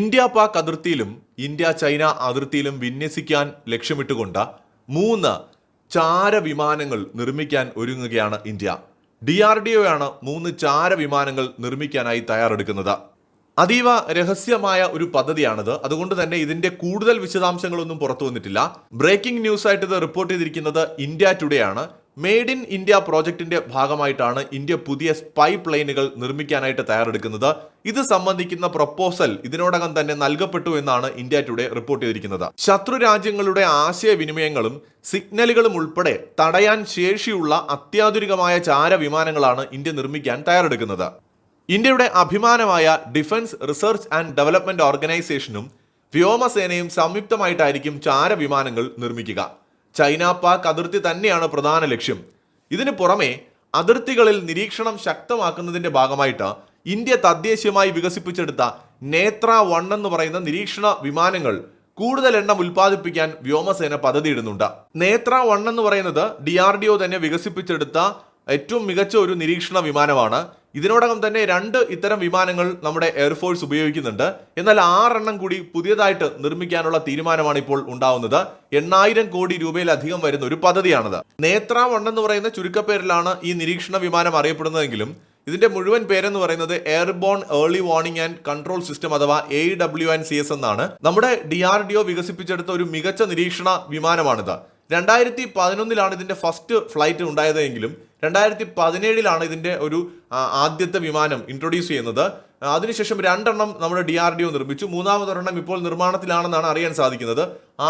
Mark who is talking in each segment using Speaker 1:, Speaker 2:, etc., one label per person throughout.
Speaker 1: India Pak അതിർത്തിയിലും India China അതിർത്തിയിലും വിന്യസിക്കാൻ ലക്ഷ്യമിട്ടുകൊണ്ട് മൂന്ന് ചാര വിമാനങ്ങൾ നിർമ്മിക്കാൻ ഒരുങ്ങുകയാണ് ഇന്ത്യ ഡി ആർ ഡി ഒയാണ് ആണ് മൂന്ന് ചാര വിമാനങ്ങൾ നിർമ്മിക്കാനായി തയ്യാറെടുക്കുന്നത് അതീവ രഹസ്യമായ ഒരു പദ്ധതിയാണിത് അതുകൊണ്ട് തന്നെ ഇതിന്റെ കൂടുതൽ വിശദാംശങ്ങളൊന്നും പുറത്തു വന്നിട്ടില്ല ബ്രേക്കിംഗ് ന്യൂസ് ആയിട്ട് ഇത് റിപ്പോർട്ട് ചെയ്തിരിക്കുന്നത് ഇന്ത്യ ടുഡേ ആണ് മെയ്ഡ് ഇൻ ഇന്ത്യ പ്രോജക്റ്റിന്റെ ഭാഗമായിട്ടാണ് ഇന്ത്യ പുതിയ സ്പൈ പ്ലെയിനുകൾ നിർമ്മിക്കാനായിട്ട് തയ്യാറെടുക്കുന്നത് ഇത് സംബന്ധിക്കുന്ന പ്രപ്പോസൽ ഇതിനോടകം തന്നെ നൽകപ്പെട്ടു എന്നാണ് ഇന്ത്യ ടുഡേ റിപ്പോർട്ട് ചെയ്തിരിക്കുന്നത് ശത്രു രാജ്യങ്ങളുടെ ആശയവിനിമയങ്ങളും സിഗ്നലുകളും ഉൾപ്പെടെ തടയാൻ ശേഷിയുള്ള അത്യാധുനികമായ ചാര വിമാനങ്ങളാണ് ഇന്ത്യ നിർമ്മിക്കാൻ തയ്യാറെടുക്കുന്നത് ഇന്ത്യയുടെ അഭിമാനമായ ഡിഫൻസ് റിസർച്ച് ആൻഡ് ഡെവലപ്മെന്റ് ഓർഗനൈസേഷനും വ്യോമസേനയും സംയുക്തമായിട്ടായിരിക്കും ചാര വിമാനങ്ങൾ നിർമ്മിക്കുക ചൈന പാക് അതിർത്തി തന്നെയാണ് പ്രധാന ലക്ഷ്യം ഇതിനു പുറമെ അതിർത്തികളിൽ നിരീക്ഷണം ശക്തമാക്കുന്നതിന്റെ ഭാഗമായിട്ട് ഇന്ത്യ തദ്ദേശീയമായി വികസിപ്പിച്ചെടുത്ത നേത്ര വൺ എന്ന് പറയുന്ന നിരീക്ഷണ വിമാനങ്ങൾ കൂടുതൽ എണ്ണം ഉൽപ്പാദിപ്പിക്കാൻ വ്യോമസേന പദ്ധതിയിടുന്നുണ്ട് നേത്ര വൺ എന്ന് പറയുന്നത് ഡി ആർ ഡി ഒ തന്നെ വികസിപ്പിച്ചെടുത്ത ഏറ്റവും മികച്ച ഒരു നിരീക്ഷണ വിമാനമാണ് ഇതിനോടകം തന്നെ രണ്ട് ഇത്തരം വിമാനങ്ങൾ നമ്മുടെ എയർഫോഴ്സ് ഉപയോഗിക്കുന്നുണ്ട് എന്നാൽ ആറെണ്ണം കൂടി പുതിയതായിട്ട് നിർമ്മിക്കാനുള്ള തീരുമാനമാണ് ഇപ്പോൾ ഉണ്ടാവുന്നത് എണ്ണായിരം കോടി രൂപയിലധികം വരുന്ന ഒരു പദ്ധതിയാണത് നേത്രാവൺ എന്ന് പറയുന്ന ചുരുക്കപ്പേരിലാണ് ഈ നിരീക്ഷണ വിമാനം അറിയപ്പെടുന്നതെങ്കിലും ഇതിന്റെ മുഴുവൻ പേരെന്ന് പറയുന്നത് airborne early warning and control system അഥവാ A W and C S എന്നാണ് നമ്മുടെ ഡി ആർ ഡി ഒ വികസിപ്പിച്ചെടുത്ത ഒരു മികച്ച നിരീക്ഷണ വിമാനമാണിത് രണ്ടായിരത്തി പതിനൊന്നിലാണ് ഇതിൻ്റെ ഫസ്റ്റ് ഫ്ലൈറ്റ് ഉണ്ടായതെങ്കിലും രണ്ടായിരത്തി പതിനേഴിലാണ് ഇതിൻ്റെ ഒരു ആദ്യത്തെ വിമാനം ഇൻട്രൊഡ്യൂസ് ചെയ്യുന്നത് അതിനുശേഷം രണ്ടെണ്ണം നമ്മുടെ ഡി ആർ ഡി ഒ നിർമ്മിച്ചു മൂന്നാമതൊരെണ്ണം ഇപ്പോൾ നിർമ്മാണത്തിലാണെന്നാണ് അറിയാൻ സാധിക്കുന്നത്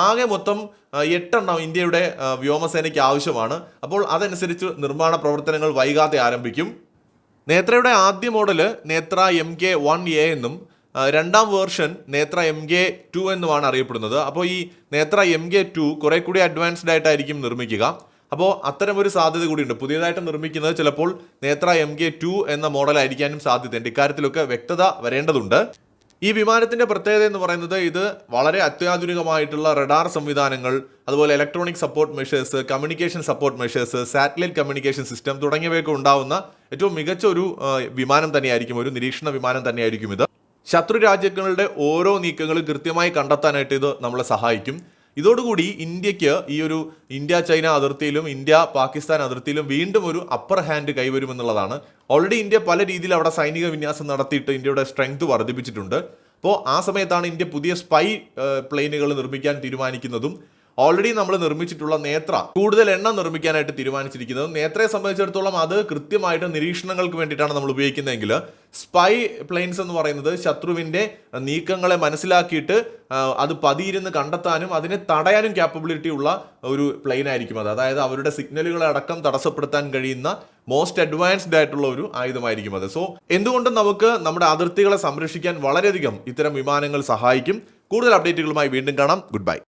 Speaker 1: ആകെ മൊത്തം എട്ടെണ്ണം ഇന്ത്യയുടെ വ്യോമസേനയ്ക്ക് ആവശ്യമാണ് അപ്പോൾ അതനുസരിച്ച് നിർമ്മാണ പ്രവർത്തനങ്ങൾ വൈകാതെ ആരംഭിക്കും നേത്രയുടെ ആദ്യ മോഡൽ നേത്ര എം കെ വൺ എ എന്നും രണ്ടാം വേർഷൻ നേത്ര എം കെ ടു എന്നുമാണ് അറിയപ്പെടുന്നത് അപ്പോൾ ഈ നേത്ര എം കെ ടു കുറെ കൂടി അഡ്വാൻസ്ഡ് ആയിട്ടായിരിക്കും നിർമ്മിക്കുക അപ്പോൾ അത്തരം ഒരു സാധ്യത കൂടിയുണ്ട് പുതിയതായിട്ട് നിർമ്മിക്കുന്നത് ചിലപ്പോൾ നേത്ര എം കെ ടു എന്ന ആയിരിക്കാനും സാധ്യതയുണ്ട് ഇക്കാര്യത്തിലൊക്കെ വ്യക്തത വരേണ്ടതുണ്ട് ഈ വിമാനത്തിന്റെ പ്രത്യേകത എന്ന് പറയുന്നത് ഇത് വളരെ അത്യാധുനികമായിട്ടുള്ള റഡാർ സംവിധാനങ്ങൾ അതുപോലെ electronic support measures communication support measures satellite communication system തുടങ്ങിയവയൊക്കെ ഉണ്ടാവുന്ന ഏറ്റവും മികച്ച ഒരു വിമാനം തന്നെയായിരിക്കും ഒരു നിരീക്ഷണ വിമാനം തന്നെയായിരിക്കും ഇത് ശത്രു രാജ്യങ്ങളുടെ ഓരോ നീക്കങ്ങളും കൃത്യമായി കണ്ടെത്താനായിട്ട് ഇത് നമ്മളെ സഹായിക്കും ഇതോടുകൂടി ഇന്ത്യക്ക് ഈ ഒരു ഇന്ത്യ ചൈന അതിർത്തിയിലും ഇന്ത്യ പാകിസ്ഥാൻ അതിർത്തിയിലും വീണ്ടും ഒരു അപ്പർ ഹാൻഡ് കൈവരുമെന്നുള്ളതാണ് ഓൾറെഡി ഇന്ത്യ പല രീതിയിൽ അവിടെ സൈനിക വിന്യാസം നടത്തിയിട്ട് ഇന്ത്യയുടെ സ്ട്രെങ്ത് വർദ്ധിപ്പിച്ചിട്ടുണ്ട് അപ്പോൾ ആ സമയത്താണ് ഇന്ത്യ പുതിയ സ്പൈ പ്ലെയിനുകൾ നിർമ്മിക്കാൻ തീരുമാനിക്കുന്നതും ഓൾറെഡി നമ്മൾ നിർമ്മിച്ചിട്ടുള്ള നേത്ര കൂടുതൽ എണ്ണം നിർമ്മിക്കാനായിട്ട് തീരുമാനിച്ചിരിക്കുന്നത് നേത്രയെ സംബന്ധിച്ചിടത്തോളം അത് കൃത്യമായിട്ട് നിരീക്ഷണങ്ങൾക്ക് വേണ്ടിയിട്ടാണ് നമ്മൾ ഉപയോഗിക്കുന്നതെങ്കിൽ സ്പൈ പ്ലെയിൻസ് എന്ന് പറയുന്നത് ശത്രുവിൻ്റെ നീക്കങ്ങളെ മനസ്സിലാക്കിയിട്ട് അത് പതിയിരുന്ന് കണ്ടെത്താനും അതിനെ തടയാനും ക്യാപ്പബിലിറ്റി ഉള്ള ഒരു പ്ലെയിൻ ആയിരിക്കും അത് അതായത് അവരുടെ സിഗ്നലുകളെ അടക്കം തടസ്സപ്പെടുത്താൻ കഴിയുന്ന മോസ്റ്റ് അഡ്വാൻസ്ഡ് ആയിട്ടുള്ള ഒരു ആയുധമായിരിക്കും അത് സോ എന്തുകൊണ്ടും നമുക്ക് നമ്മുടെ അതിർത്തികളെ സംരക്ഷിക്കാൻ വളരെയധികം ഇത്തരം വിമാനങ്ങൾ സഹായിക്കും കൂടുതൽ അപ്ഡേറ്റുകളുമായി വീണ്ടും കാണാം ഗുഡ് ബൈ